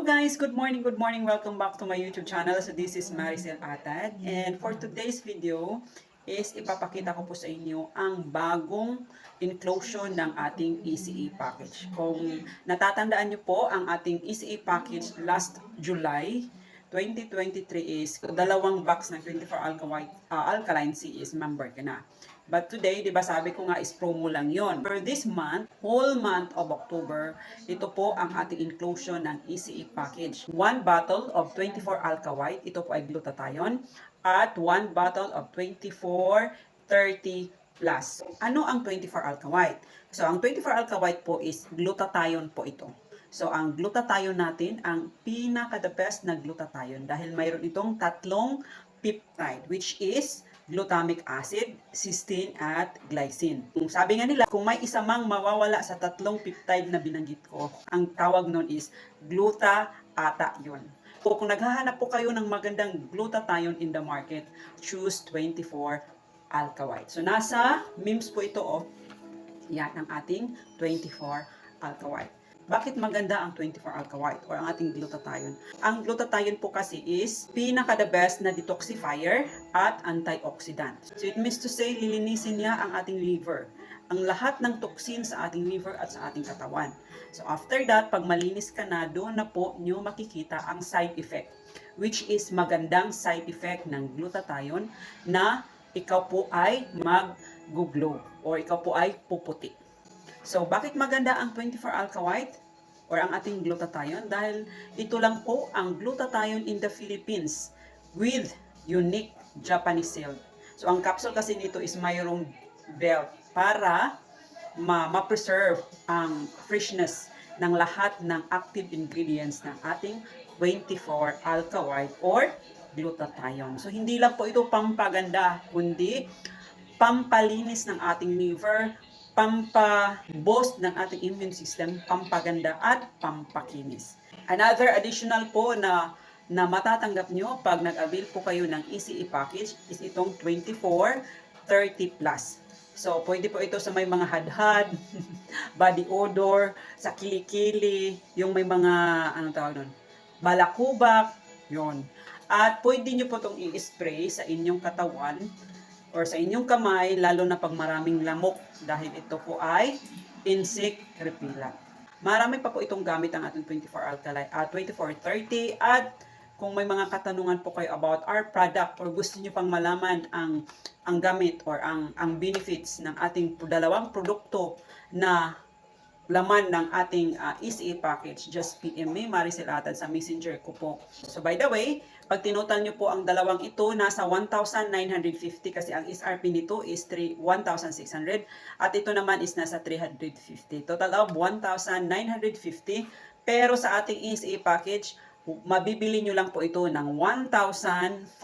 guys! Good morning, good morning. Welcome back to my YouTube channel. So this is Maricel Atad. And for today's video is ipapakita ko po sa inyo ang bagong inclusion ng ating ECE package. Kung natatandaan nyo po, ang ating ECE package last July 2023 is dalawang box ng 24 alkaline, uh, alkaline C is member ka na. But today, di ba sabi ko nga is promo lang yon. For this month, whole month of October, ito po ang ating inclusion ng ECE package. One bottle of 24 alka white, ito po ay glutathione, at one bottle of 24 30 plus. Ano ang 24 alka white? So, ang 24 alka white po is glutathione po ito. So, ang glutathione natin, ang pinaka-the best na glutathione dahil mayroon itong tatlong peptide which is glutamic acid, cysteine, at glycine. Kung sabi nga nila, kung may isa mang mawawala sa tatlong peptide na binanggit ko, ang tawag nun is glutathione. So, kung naghahanap po kayo ng magandang glutathione in the market, choose 24 alka white. So, nasa memes po ito, oh. Yan ang ating 24 alka white. Bakit maganda ang 24 alka white or ang ating glutathione? Ang glutathione po kasi is pinaka the best na detoxifier at antioxidant. So it means to say lilinisin niya ang ating liver. Ang lahat ng toxin sa ating liver at sa ating katawan. So after that, pag malinis ka na, doon na po nyo makikita ang side effect which is magandang side effect ng glutathione na ikaw po ay mag-glow or ikaw po ay puputi. So, bakit maganda ang 24 alka white or ang ating glutathione? Dahil ito lang po ang glutathione in the Philippines with unique Japanese seal. So, ang capsule kasi nito is mayroong belt para ma- ma-preserve ang freshness ng lahat ng active ingredients ng ating 24 alka white or glutathione. So, hindi lang po ito pampaganda, kundi pampalinis ng ating liver, pampa-boost ng ating immune system, pampaganda at pampakinis. Another additional po na na matatanggap nyo pag nag-avail po kayo ng ECE package is itong 24 30 plus. So, pwede po ito sa may mga hadhad, body odor, sa kilikili, yung may mga, ano tawag nun, balakubak, yon. At pwede nyo po itong i-spray sa inyong katawan or sa inyong kamay, lalo na pag maraming lamok dahil ito po ay insect repellent. Marami pa po itong gamit ang ating 24 alkaline, uh, 2430 at kung may mga katanungan po kayo about our product or gusto niyo pang malaman ang ang gamit or ang ang benefits ng ating dalawang produkto na laman ng ating uh, ECE package, just PM me, Maricel Atad sa messenger ko po. So by the way, pag tinutal nyo po ang dalawang ito, nasa 1,950 kasi ang SRP nito is 3 1,600 at ito naman is nasa 350. Total of 1,950 pero sa ating ECE package, mabibili nyo lang po ito ng 1,500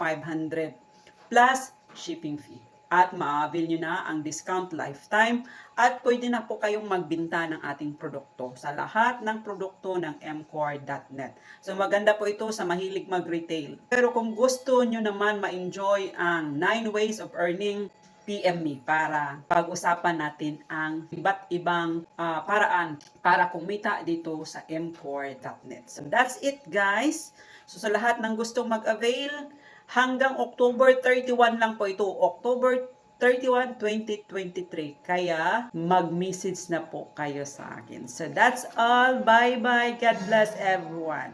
plus shipping fee at maabil nyo na ang discount lifetime at pwede na po kayong magbinta ng ating produkto sa lahat ng produkto ng mcore.net. So maganda po ito sa mahilig mag-retail. Pero kung gusto nyo naman ma-enjoy ang 9 ways of earning, PM me para pag-usapan natin ang iba't ibang ah, paraan para kumita dito sa mcore.net. So that's it guys. So sa lahat ng gustong mag-avail, hanggang October 31 lang po ito. October 31, 2023. Kaya mag-message na po kayo sa akin. So that's all. Bye-bye. God bless everyone.